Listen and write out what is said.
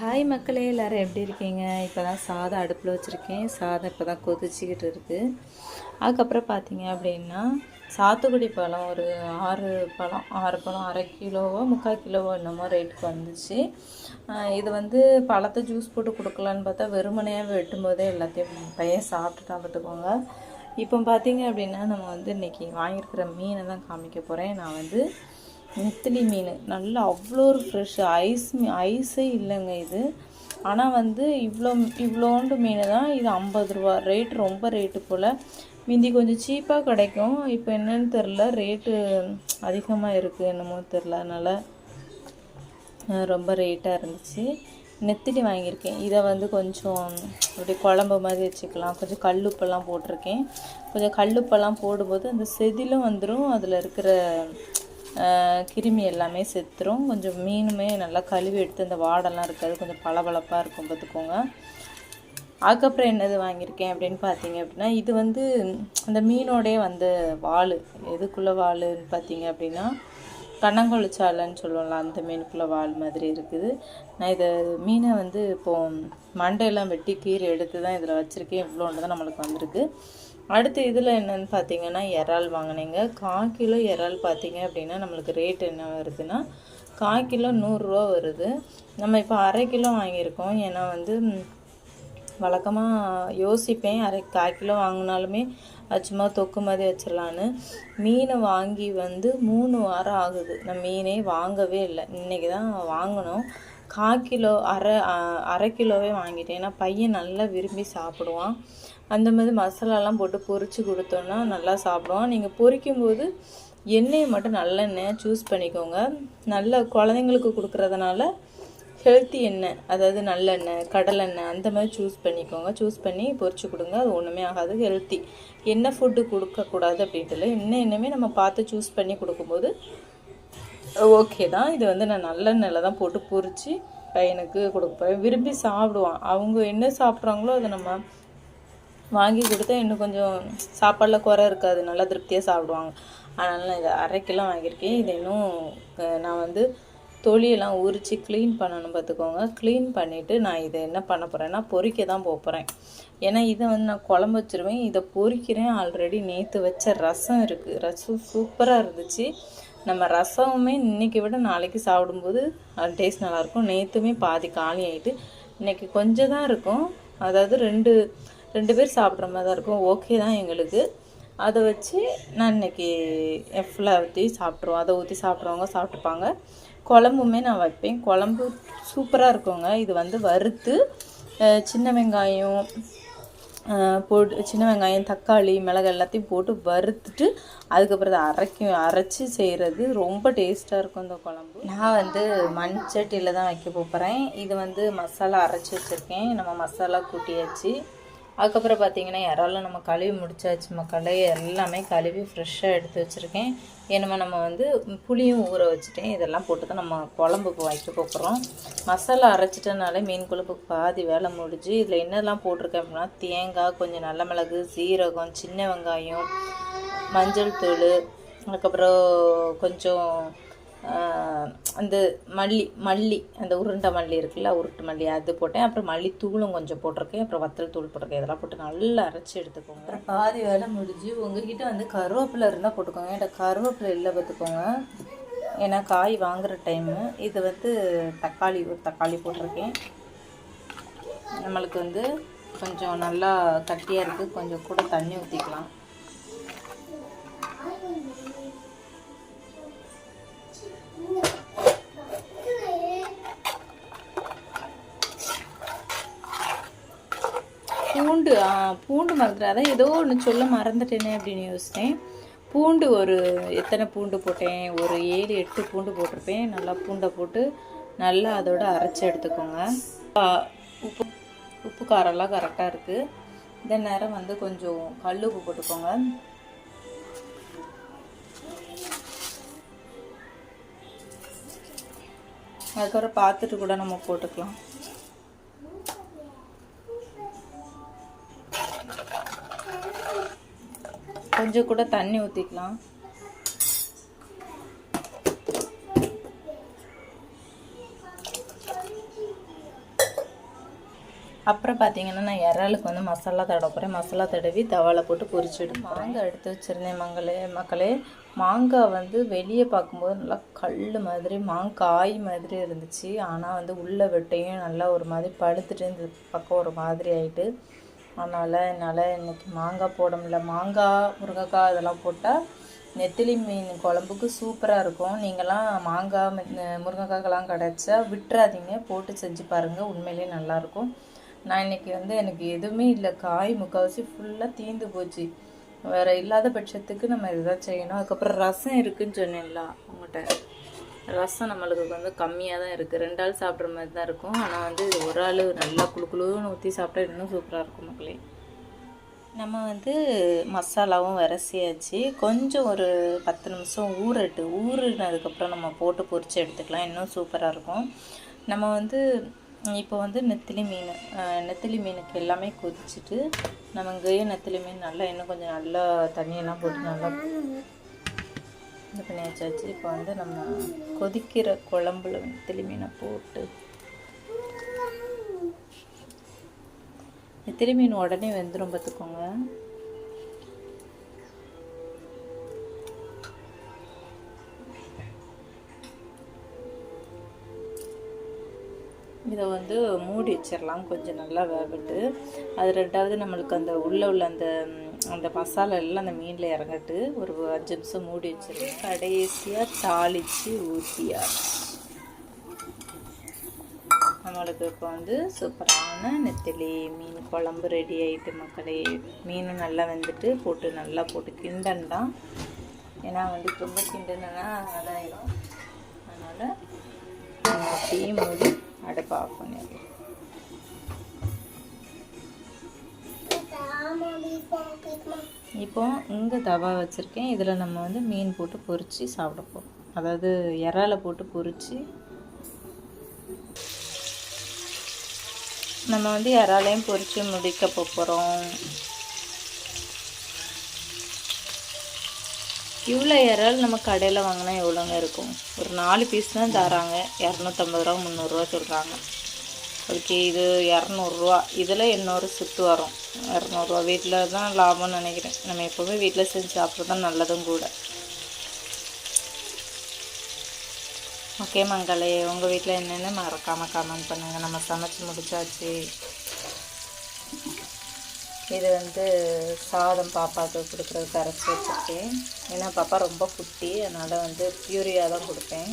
Hi மக்களே எல்லோரும் எப்படி இருக்கீங்க? இப்போ தான் சாதம் அடுப்பில் வச்சுருக்கேன். சாதம் இப்போ தான் கொதிச்சிக்கிட்டு இருக்குது அதுக்கப்புறம் பார்த்தீங்க அப்படின்னா சாத்துக்குடி பழம் ஒரு ஆறு பழம் ஆறு பழம் அரை கிலோவோ முக்கால் கிலோவோ என்னமோ ரேட்டுக்கு வந்துச்சு. இது வந்து பழத்தை ஜூஸ் போட்டு கொடுக்கலான்னு பார்த்தா வெறுமனையாக வெட்டும் போதே எல்லாத்தையும் பையன் சாப்பிட்டுட்டா பார்த்துக்கோங்க இப்போ பார்த்தீங்க அப்படின்னா நம்ம வந்து இன்றைக்கி வாங்கியிருக்கிற மீனை தான் காமிக்க போகிறேன் நான் வந்து நெத்திலி மீன். நல்லா அவ்வளோ ஒரு ஃப்ரெஷ் ஐஸ் மீ ஐஸே இல்லைங்க இது. ஆனால் வந்து இவ்வளோ இவ்வளோண்டு மீன் தான் இது ஐம்பது ரூபா. ரேட் ரொம்ப ரேட்டு போல். மிந்தி கொஞ்சம் சீப்பாக கிடைக்கும். இப்போ என்னன்னு தெரில ரேட்டு அதிகமாக இருக்குது என்னமோ தெரில அதனால் ரொம்ப ரேட்டாக இருந்துச்சு. நெத்திலி வாங்கியிருக்கேன். இதை வந்து கொஞ்சம் அப்படியே குழம்பு மாதிரி வச்சுக்கலாம். கொஞ்சம் கல்லுப்பெல்லாம் போட்டிருக்கேன். கொஞ்சம் கல்லுப்பெல்லாம் போடும்போது அந்த செதிலும் வந்துடும் அதில் இருக்கிற கிருமி எல்லாமே செத்துரும். கொஞ்சம் மீனுமே நல்லா கழுவி எடுத்து அந்த வாடெல்லாம் இருக்காது கொஞ்சம் பளபளப்பாக இருக்கும் பார்த்துக்கோங்க. அதுக்கப்புறம் என்னது வாங்கியிருக்கேன் அப்படின்னு பார்த்தீங்க அப்படின்னா இது வந்து அந்த மீனோடே வந்த வாள். எதுக்குள்ளே வாளுன்னு பார்த்தீங்க அப்படின்னா கண்ணங்கொழிச்சாலைன்னு சொல்லுவோம்ல அந்த மீனுக்குள்ளே வால் மாதிரி இருக்குது. நான் இதை மீனை வந்து இப்போது மண்டையெல்லாம் வெட்டி கீரை எடுத்து தான் இதில் வச்சுருக்கேன். இவ்வளோன்னு தான் நம்மளுக்கு வந்திருக்கு. அடுத்து இதில் என்னன்னு பார்த்தீங்கன்னா இறால் வாங்கினீங்க. கால் கிலோ இறால் பார்த்தீங்க அப்படின்னா நம்மளுக்கு ரேட் என்ன வருதுன்னா கால் கிலோ நூறுரூவா வருது. நம்ம இப்போ அரை கிலோ வாங்கியிருக்கோம். ஏன்னா வந்து வழக்கமாக யோசிப்பேன். அரை கால் கிலோ வாங்கினாலுமே சும்மா தொக்கு மாதிரி வச்சிடலான்னு மீனை வாங்கி வந்து மூணு வாரம் ஆகுது. நான் மீனே வாங்கவே இல்லை. இன்றைக்கி தான் வாங்கினோம். கால் கிலோ அரை அரை கிலோவே வாங்கிட்டேன். ஏன்னா பையன் நல்லா விரும்பி சாப்பிடுவான். அந்த மாதிரி மசாலாலாம் போட்டு பொரித்து கொடுத்தோன்னா நல்லா சாப்பிடுவான் நீங்கள் பொரிக்கும்போது எண்ணெயை மட்டும் நல்லெண்ணெய் சூஸ் பண்ணிக்கோங்க. நல்ல குழந்தைங்களுக்கு கொடுக்குறதுனால ஹெல்த்தி எண்ணெய் அதாவது நல்லெண்ணெய் கடலெண்ணெய் அந்த மாதிரி சூஸ் பண்ணிக்கோங்க. சூஸ் பண்ணி பொறிச்சு கொடுங்க. அது ஒன்றுமே ஆகாது ஹெல்த்தி என்ன ஃபுட்டு கொடுக்கக்கூடாது அப்படின்ட்டு இல்லை. என்ன எண்ணெயுமே நம்ம பார்த்து சூஸ் பண்ணி கொடுக்கும்போது ஓகே தான். இது வந்து நான் நல்லெண்ணெயில் தான் போட்டு பொறிச்சு பையனுக்கு கொடுப்பேன். விரும்பி சாப்பிடுவான். அவங்க என்ன சாப்பிட்றாங்களோ அதை நம்ம வாங்கி கொடுத்தா இன்னும் கொஞ்சம் சாப்பாடில் குறை இருக்காது. நல்லா திருப்தியாக சாப்பிடுவாங்க. அதனால் நான் இதை அரை கிலோ வாங்கியிருக்கேன். இதை இன்னும் நான் வந்து தொழியெல்லாம் உரித்து க்ளீன் பண்ணணும் பார்த்துக்கோங்க. க்ளீன் பண்ணிவிட்டு நான் இதை என்ன பண்ண போகிறேன்னா பொறிக்க தான் போக போகிறேன் ஏன்னா இதை வந்து நான் குழம்பு வச்சிருவேன். இதை பொறிக்கிறேன். ஆல்ரெடி நேற்று வச்ச ரசம் இருக்குது ரசம் சூப்பராக இருந்துச்சு. நம்ம ரசமுமே இன்றைக்கி விட நாளைக்கு சாப்பிடும்போது அது டேஸ்ட் நல்லாயிருக்கும் நேற்றுமே பாதி காலி ஆகிட்டு இன்னைக்கு கொஞ்சம் தான் இருக்கும். அதாவது ரெண்டு ரெண்டு பேர் சாப்பிட்ற மாதிரி தான் இருக்கும். ஓகே தான் எங்களுக்கு. அதை வச்சு நான் இன்னைக்கு ஃபுல்லாக ஊற்றி சாப்பிட்ருவோம் அதை ஊற்றி சாப்பிட்றவங்க சாப்பிட்டுப்பாங்க. குழம்புமே நான் வைப்பேன். குழம்பு சூப்பராக இருக்குங்க. இது வந்து வறுத்து சின்ன வெங்காயம் போட்டு சின்ன வெங்காயம் தக்காளி மிளகு எல்லாத்தையும் போட்டு வறுத்துட்டு அதுக்கப்புறம் அதை அரைக்கும் அரைச்சி செய்கிறது ரொம்ப டேஸ்ட்டாக இருக்கும் இந்த குழம்பு. நான் வந்து மண் சட்டியில் தான் வைக்க போகிறேன் இது வந்து மசாலா அரைச்சி வச்சுருக்கேன். நம்ம மசாலா கூட்டியாச்சு. அதுக்கப்புறம் பார்த்தீங்கன்னா இறாலும் நம்ம கழுவி முடிச்சாச்சு. மக்களை எல்லாமே கழுவி ஃப்ரெஷ்ஷாக எடுத்து வச்சுருக்கேன். ஏன்னா நம்ம வந்து புளியும் ஊற வச்சுட்டேன். இதெல்லாம் போட்டு தான் நம்ம குழம்புக்கு வைக்க போகிறோம் மசாலா அரைச்சிட்டனாலே மீன் குழம்புக்கு பாதி வேலை முடிஞ்சு இதில் என்னெல்லாம் போட்டிருக்கேன் அப்படின்னா தேங்காய் கொஞ்சம் நல்ல மிளகு சீரகம் சின்ன வெங்காயம் மஞ்சள் தூள் அதுக்கப்புறம் கொஞ்சம் அந்த மல்லி மல்லி அந்த உருண்டை மல்லி இருக்குல்ல உருட்டு மல்லி அது போட்டேன். அப்புறம் மல்லி தூளும் கொஞ்சம் போட்டிருக்கேன். அப்புறம் வத்தல் தூள் போட்டிருக்கேன். இதெல்லாம் போட்டு நல்லா அரைச்சி எடுத்துக்கோங்க. அப்புறம் பாதி வேலை முடிஞ்சு உங்ககிட்ட வந்து கருவேப்பிலை இருந்தால் போட்டுக்கோங்க. என்கிட்ட கருவேப்பிலை இல்லை பார்த்துக்கோங்க. ஏன்னா காய் வாங்குகிற டைமு இது வந்து தக்காளி ஒரு தக்காளி போட்டிருக்கேன். நம்மளுக்கு வந்து கொஞ்சம் நல்லா கட்டியாக இருக்குது கொஞ்சம் கூட தண்ணி ஊற்றிக்கலாம் பூண்டு பூண்டு மறந்துட்டு அதான் ஏதோ ஒன்று சொல்ல மறந்துட்டேனே அப்படின்னு யோசித்தேன் பூண்டு ஒரு எத்தனை பூண்டு போட்டேன்? ஒரு ஏழு எட்டு பூண்டு போட்டிருப்பேன். நல்லா பூண்டை போட்டு நல்லா அதோட அரைச்சி எடுத்துக்கோங்க. உப்பு உப்பு காரம்லாம் கரெக்டாக இருக்குது இந்த நேரம் வந்து கொஞ்சம் கல் உப்பு போட்டுக்கோங்க. அதுக்கப்புறம் பார்த்துட்டு கூட நம்ம போட்டுக்கலாம். கொஞ்சம் கூட தண்ணி ஊற்றிக்கலாம் அப்புறம் பார்த்தீங்கன்னா நான் இறாலுக்கு வந்து மசாலா தடவை போகிறேன் மசாலா தடவி தவாவில் போட்டு பொரிச்சு மாங்காய் எடுத்து வச்சுருந்தேன் மங்களே மக்களே. மாங்காய் வந்து வெளியே பார்க்கும்போது நல்லா கல் மாதிரி மாங்காய் மாதிரி இருந்துச்சு. ஆனால் வந்து உள்ளே வெட்டையும் நல்லா ஒரு மாதிரி பழுத்துட்டு இந்த பக்கம் ஒரு மாதிரி ஆகிட்டு அதனால் என்னால் இன்றைக்கி மாங்காய் போட முடியல. மாங்காய் முருங்கைக்காய் இதெல்லாம் போட்டால் நெத்திலி மீன் குழம்புக்கு சூப்பராக இருக்கும். நீங்களாம் மாங்காய் முருங்கைக்காய்க்கெல்லாம் கிடச்சா விட்டுறாதீங்க. போட்டு செஞ்சு பாருங்கள் உண்மையிலேயே நல்லாயிருக்கும் நான் இன்னைக்கு வந்து எனக்கு எதுவுமே இல்லை. காய் முக்கால்வாசி ஃபுல்லாக தீந்து போச்சு. வேறு இல்லாத பட்சத்துக்கு நம்ம இதுதான் செய்யணும். அதுக்கப்புறம் ரசம் இருக்குதுன்னு சொன்னேன்ல உங்கள்கிட்ட ரசம் நம்மளுக்கு வந்து கம்மியாக தான் இருக்குது ரெண்டு ஆள் சாப்பிட்ற மாதிரி தான் இருக்கும். ஆனால் வந்து ஒரு ஆள் நல்லா குளு குளுன்னு ஊற்றி சாப்பிட்டா இன்னும் சூப்பராக இருக்கும் மக்களே. நம்ம வந்து மசாலாவும் விரசியாச்சு. கொஞ்சம் ஒரு பத்து நிமிஷம் ஊறட்டு. ஊறினதுக்கப்புறம் நம்ம போட்டு பொரித்து எடுத்துக்கலாம். இன்னும் சூப்பராக இருக்கும். நம்ம வந்து இப்போ வந்து நெத்திலி மீன் நெத்திலி மீனுக்கு எல்லாமே கொதிச்சுட்டு நம்ம இங்கேயே நெத்திலி மீன் நல்லா இன்னும் கொஞ்சம் நல்லா தண்ணியெல்லாம் போட்டு நல்லா இது பண்ணி வச்சாச்சு இப்போ வந்து நம்ம கொதிக்கிற குழம்புல வந்து மீனை போட்டு நெத்திலி மீன் உடனே வெந்துடும் பார்த்துக்கோங்க. இதை வந்து மூடி வச்சிடலாம் கொஞ்சம் நல்லா வேகட்டு. அது ரெண்டாவது நம்மளுக்கு அந்த உள்ளே உள்ள அந்த அந்த மசாலா எல்லாம் அந்த மீனில் இறங்கட்டு ஒரு அஞ்சு நிமிஷம் மூடி வச்சிருக்கேன் கடைசியாக தாளித்து ஊற்றியா நம்மளுக்கு இப்போ வந்து சூப்பரான நெத்திலி மீன் குழம்பு ரெடி ஆகிட்டு மக்களே. மீனும் நல்லா வந்துட்டு போட்டு நல்லா போட்டு கிண்டன்தான் ஏன்னா வந்து ரொம்ப கிண்டனா அதாயிடும் அதனால் அப்படியே மூடி அடுப்பை ஆஃப் பண்ணிடலாம். இப்போ இந்த தவா வச்சுருக்கேன். இதில் நம்ம வந்து மீன் போட்டு பொறிச்சு சாப்பிட போகிறோம் அதாவது இறால போட்டு பொறிச்சு நம்ம வந்து இறாலையும் பொறிச்சு முடிக்க போகிறோம் இவ்வளோ இறால் நம்ம கடையில் வாங்கினா எவ்வளோங்க இருக்கும்? ஒரு நாலு பீஸ் தான் தராங்க. இரநூத்தம்பது ரூபா முந்நூறுரூவா சொல்கிறாங்க அதுக்கு இது இரநூறுவா. இதில் இன்னொரு சுத்து வரும். இரநூறுவா. வீட்டில் தான் லாபம்னு நினைக்கிறேன். நம்ம எப்போவுமே வீட்டில் செஞ்சு சாப்பிட்றது தான் நல்லதும் கூட. ஓகே மங்களே உங்கள் வீட்டில் என்னென்னு மறக்காமல் கமெண்ட் பண்ணுங்கள் நம்ம சமைச்சு முடிச்சாச்சு. இது வந்து சாதம் பாப்பாவுக்கு கொடுக்குறது அரைச்சி வச்சுருக்கேன். ஏன்னா பாப்பா ரொம்ப குட்டி. அதனால் வந்து பியூரியாக தான் கொடுப்பேன்.